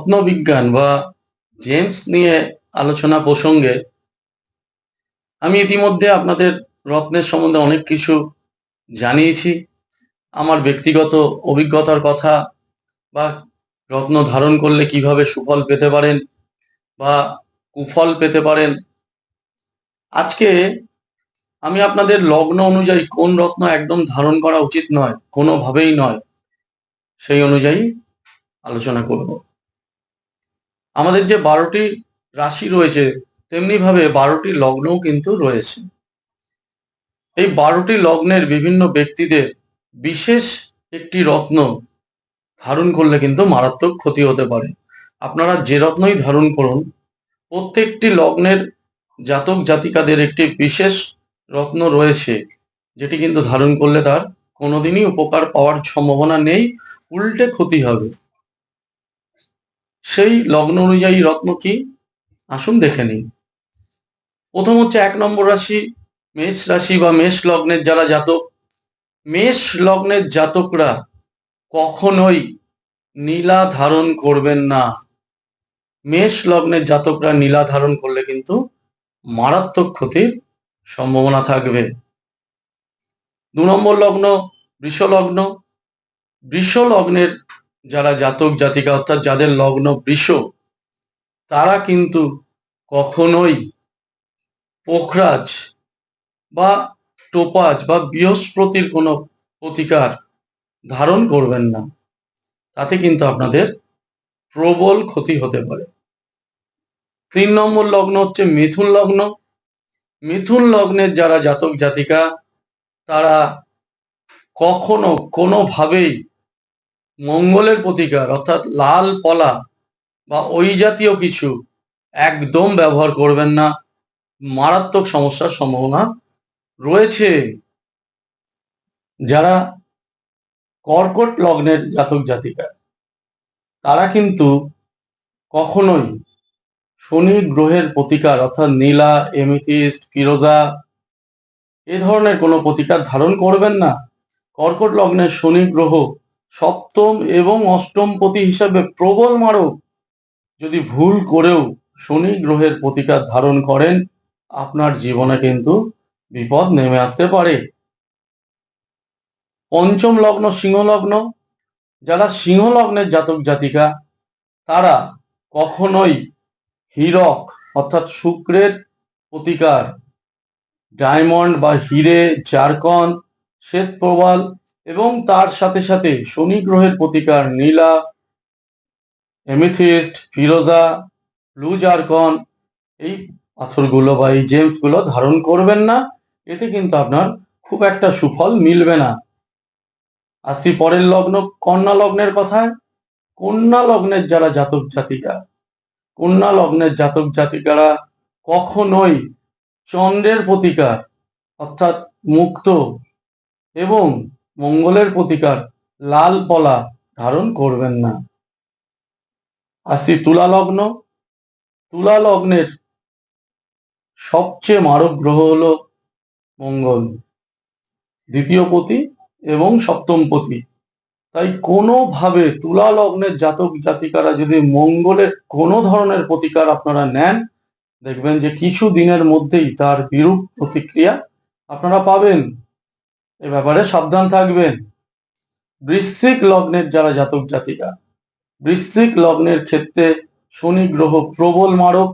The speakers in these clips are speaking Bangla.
রত্নবিজ্ঞান বা জেমস নিয়ে আলোচনা প্রসঙ্গে আমি ইতিমধ্যে আপনাদের রত্নের সম্বন্ধে অনেক কিছু জানিয়েছি। আমার ব্যক্তিগত অভিজ্ঞতার কথা বা রত্ন ধারণ করলে কীভাবে সুফল পেতে পারেন বা কুফল পেতে পারেন। আজকে আমি আপনাদের লগ্ন অনুযায়ী কোন রত্ন একদম ধারণ করা উচিত নয়, কোনোভাবেই নয়, সেই অনুযায়ী আলোচনা করব। আমাদের যে বারোটি রাশি রয়েছে তেমনি ভাবে বারোটি লগ্নও কিন্তু রয়েছে। এই বারোটি লগ্নের বিভিন্ন ব্যক্তিদের বিশেষ একটি রত্ন ধারণ করলে কিন্তু মারাত্মক ক্ষতি হতে পারে। আপনারা যে রত্নই ধারণ করুন, প্রত্যেকটি লগ্নের জাতক জাতিকাদের একটি বিশেষ রত্ন রয়েছে, যেটি কিন্তু ধারণ করলে তার কোনোদিনই উপকার পাওয়ার সম্ভাবনা নেই, উল্টে ক্ষতি হবে। সেই লগ্ন অনুযায়ী রত্ন কি? আসুন দেখে নিন প্রথম হচ্ছে এক নম্বর রাশি, মেষ রাশি বা মেষ লগ্নের যারা জাতক, মেষ লগ্নের জাতকরা কখনোই নীলা ধারণ করবেন না। মেষ লগ্নের জাতকরা নীলা ধারণ করলে কিন্তু মারাত্মক ক্ষতির সম্ভাবনা থাকবে। দু নম্বর লগ্ন বৃষ লগ্ন বৃষ লগ্নের যারা জাতক, জাতিকা, অর্থাৎ যাদের লগ্ন বৃষ, তারা কিন্তু কখনোই পোখরাজ বা টোপাজ বা বৃহস্পতির কোনো প্রতিকার ধারণ করবেন না। তাতে কিন্তু আপনাদের প্রবল ক্ষতি হতে পারে। তিন নম্বর লগ্ন হচ্ছে মিথুন লগ্ন। মিথুন লগ্নের যারা জাতক, জাতিকা, তারা কখনো কোনোভাবেই মঙ্গলের প্রতিকার, অর্থাৎ লাল পলা বা ওই জাতীয় কিছু একদম ব্যবহার করবেন না। মারাত্মক সমস্যার সম্ভাবনা রয়েছে। যারা কর্কট লগ্নের জাতক জাতিকা, তারা কিন্তু কখনোই শনি গ্রহের প্রতিকার, অর্থাৎ নীলা, এমিথিস্ট, ফিরোজা, এ ধরনের কোনো প্রতিকার ধারণ করবেন না। কর্কট লগ্নের শনি গ্রহ সপ্তম এবং অষ্টম পতি হিসাবে প্রবল মারক যদি ভুল করেও শনি গ্রহের প্রতিকার ধারণ করেন, আপনার জীবনে কিন্তু বিপদ নেমে আসতে পারে। পঞ্চম লগ্ন সিংহ লগ্ন। যারা সিংহ লগ্নের জাতক জাতিকা, তারা কখনোই হীরক অর্থাৎ শুক্রের প্রতিকার, ডায়মন্ড বা হিরে, জারকন শ্বেত প্রবাল এবং তার সাথে সাথে শনি গ্রহের প্রতিকার নীলা, এমিথিস্ট, ফিরোজা, ব্লু জারকন, এই পাথরগুলো বা এই জেমসগুলো ধারণ করবেন না। এতে কিন্তু আপনার খুব একটা সুফল মিলবে না। আসি পরের লগ্ন, কন্যা লগ্নের কথায়। কন্যা লগ্নের যারা জাতক জাতিকা, কন্যা লগ্নের জাতক জাতিকারা কখনোই চন্দ্রের প্রতিকার, অর্থাৎ মুক্ত এবং মঙ্গলের প্রতিকার লাল পলা ধারণ করবেন না। আসি তুলা লগ্ন তুলা লগ্নের সবচেয়ে মারক গ্রহ হল মঙ্গল, দ্বিতীয় পতি এবং সপ্তম পতি। তাই কোনোভাবে তুলা লগ্নের জাতক জাতিকারা যদি মঙ্গলের কোনো ধরনের প্রতিকার আপনারা নেন, দেখবেন যে কিছু দিনের মধ্যেই তার বিরূপ প্রতিক্রিয়া আপনারা পাবেন। এ ব্যাপারে সাবধান থাকবেন। বৃশ্চিক লগ্নের যারা জাতক জাতিকা, বৃশ্চিক লগ্নের ক্ষেত্রে শনি গ্রহ প্রবল মারক,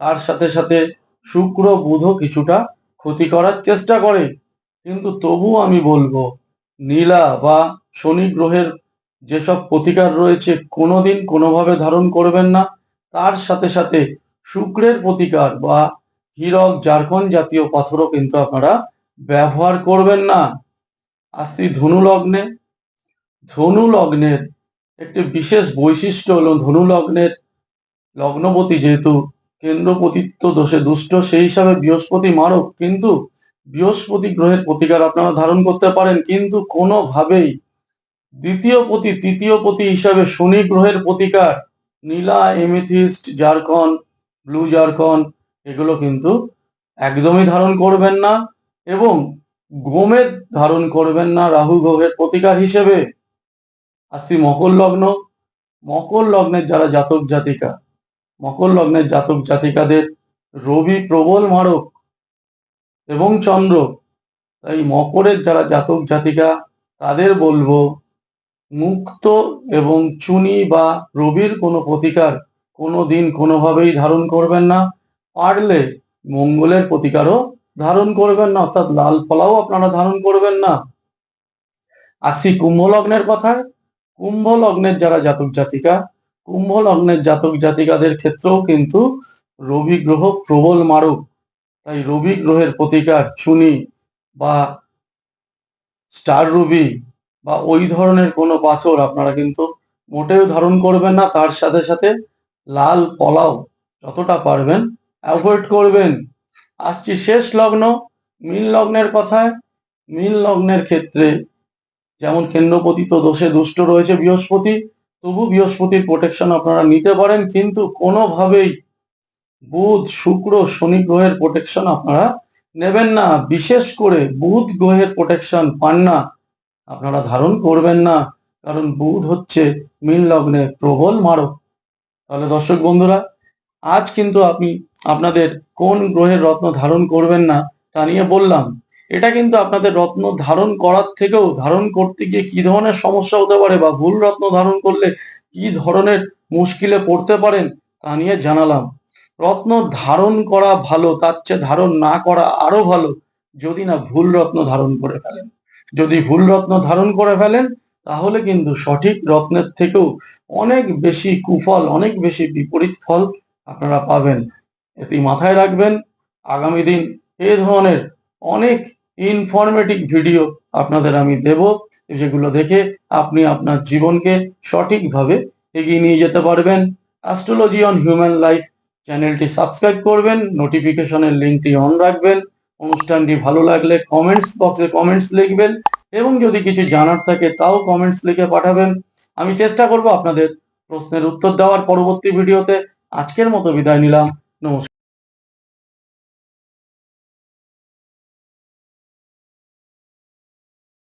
তার সাথে সাথে শুক্র বুধও কিছুটা ক্ষতি করার চেষ্টা করে। কিন্তু তবু আমি বলব, নীলা বা শনি গ্রহের যেসব প্রতিকার রয়েছে কোনোদিন কোনোভাবে ধারণ করবেন না। তার সাথে সাথে শুক্রের প্রতিকার বা হীরক জারকন জাতীয় পাথরও কিন্তু আপনারা ব্যবহার করবেন না। আসছি ধনু লগ্নে ধনু লগ্নের একটি বিশেষ বৈশিষ্ট্য হলো ধনু লগ্নের লগ্নপতি যেহেতু কেন্দ্রপতিত্ব দোষে দুষ্ট, সেই হিসাবে বৃহস্পতি মারক কিন্তু বৃহস্পতি গ্রহের প্রতিকার আপনারা ধারণ করতে পারেন। কিন্তু কোনোভাবেই দ্বিতীয় পতি, তৃতীয় পতি হিসাবে শনি গ্রহের প্রতিকার, নীলা, এমিথিস্ট, জারকন, ব্লু জারকন, এগুলো কিন্তু একদমই ধারণ করবেন না। এবং গোমেদ ধারণ করবেন না রাহু গ্রহের প্রতিকার হিসেবে। আসি মকর লগ্ন, মকর লগ্নের যারা জাতক জাতিকা, মকর লগ্নের জাতক জাতিকাদের রবি প্রবল মারক এবং চন্দ্র, তাই মকরের যারা জাতক জাতিকা, তাদের বলব, মুক্ত এবং চুনি বা রবির কোনো প্রতিকার কোনো দিন কোনোভাবেই ধারণ করবেন না। পারলে মঙ্গলের প্রতিকারও ধারণ করবেন না, অর্থাৎ লাল ফলাও আপনারা ধারণ করবেন না। আসি কুম্ভ লগ্নের কথায়। কুম্ভ লগ্নের যারা জাতক জাতিকা কুম্ভ লগ্নের জাতক জাতিকাদের ক্ষেত্রেও কিন্তু রবি গ্রহ প্রবল মারক। তাই রবি গ্রহের প্রতিকার চুনি বা স্টার রুবি বা ওই ধরনের কোনো পাথর আপনারা কিন্তু মোটেও ধারণ করবেন না। তার সাথে সাথে লাল পলাও যতটা পারবেন অ্যাভয়েড করবেন। আসছি শেষ লগ্ন, মীন লগ্নের কথায়, মীন লগ্নের ক্ষেত্রে যেমন কেন্দ্রপতিত দোষে দুষ্ট রয়েছে বৃহস্পতি, তবু বৃহস্পতির প্রোটেকশন আপনারা নিতে পারেন, কিন্তু কোনোভাবেই বুধ, শুক্র, শনি গ্রহের প্রোটেকশন আপনারা নেবেন না। বিশেষ করে বুধ গ্রহের প্রোটেকশন পান না। আপনারা ধারণ করবেন না, কারণ বুধ হচ্ছে মীন লগ্নে প্রবল মারক। তাহলে দর্শক বন্ধুরা আজ কিন্তু আপনি আপনাদের কোন গ্রহের রত্ন ধারণ করবেন না তা নিয়ে বললাম। এটা কিন্তু আপনাদের রত্ন ধারণ করার থেকেও ধারণ করতে গিয়ে কি ধরনের সমস্যা হতে পারে বা ভুল রত্ন ধারণ করলে কি ধরনের মুশকিলে পড়তে পারেন তা নিয়ে জানালাম। রত্ন ধারণ করা ভালো, তার চেয়ে ধারণ না করা আরও ভালো, যদি না ভুল রত্ন ধারণ করে ফেলেন। যদি ভুল রত্ন ধারণ করে ফেলেন, তাহলে কিন্তু সঠিক রত্নের থেকেও অনেক বেশি কুফল, অনেক বেশি বিপরীত ফল আপনারা পাবেন। এটি মাথায় রাখবেন, আগামী দিন এ ধরনের অনেক ইনফরমেটিভ ভিডিও আপনাদের আমি দেব, যেগুলো দেখে আপনি আপনার জীবনকে সঠিকভাবে এগিয়ে নিয়ে যেতে পারবেন। অ্যাস্ট্রোলজি অন হিউম্যান লাইফ চ্যানেলটি সাবস্ক্রাইব করবেন নোটিফিকেশনের লিঙ্কটি অন রাখবেন। অনুষ্ঠানটি ভালো লাগলে কমেন্টস বক্সে কমেন্টস লিখবেন এবং যদি কিছু জানার থাকে তাও কমেন্টস লিখে পাঠাবেন। আমি চেষ্টা করব আপনাদের প্রশ্নের উত্তর দেওয়ার পরবর্তী ভিডিওতে আজকের মতো বিদায় নিলাম। নমস্কার।